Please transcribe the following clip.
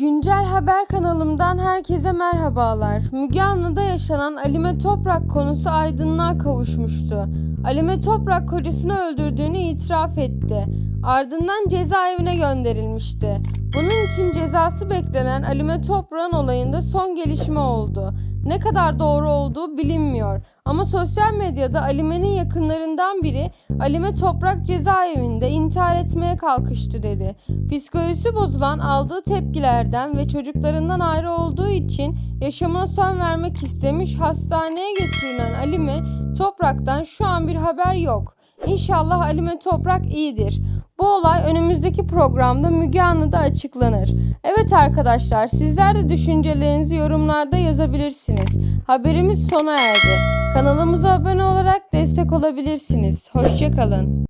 Güncel Haber kanalımdan herkese merhabalar. Müge Anlı'da yaşanan Alime Toprak konusu aydınlığa kavuşmuştu. Alime Toprak kocasını öldürdüğünü itiraf etti. Ardından cezaevine gönderilmişti. Bunun için cezası beklenen Alime Toprak'ın olayında son gelişme oldu. Ne kadar doğru olduğu bilinmiyor. Ama sosyal medyada Alime'nin yakınlarından biri Alime Toprak cezaevinde intihar etmeye kalkıştı dedi. Psikolojisi bozulan aldığı tepkilerden ve çocuklarından ayrı olduğu için yaşamına son vermek istemiş hastaneye götürülen Alime Toprak'tan şu an bir haber yok. İnşallah Alime Toprak iyidir. Bu olay önümüzdeki programda Müge Anlı'da açıklanır. Evet arkadaşlar sizler de düşüncelerinizi yorumlarda yazabilirsiniz. Haberimiz sona erdi. Kanalımıza abone olarak destek olabilirsiniz. Hoşçakalın.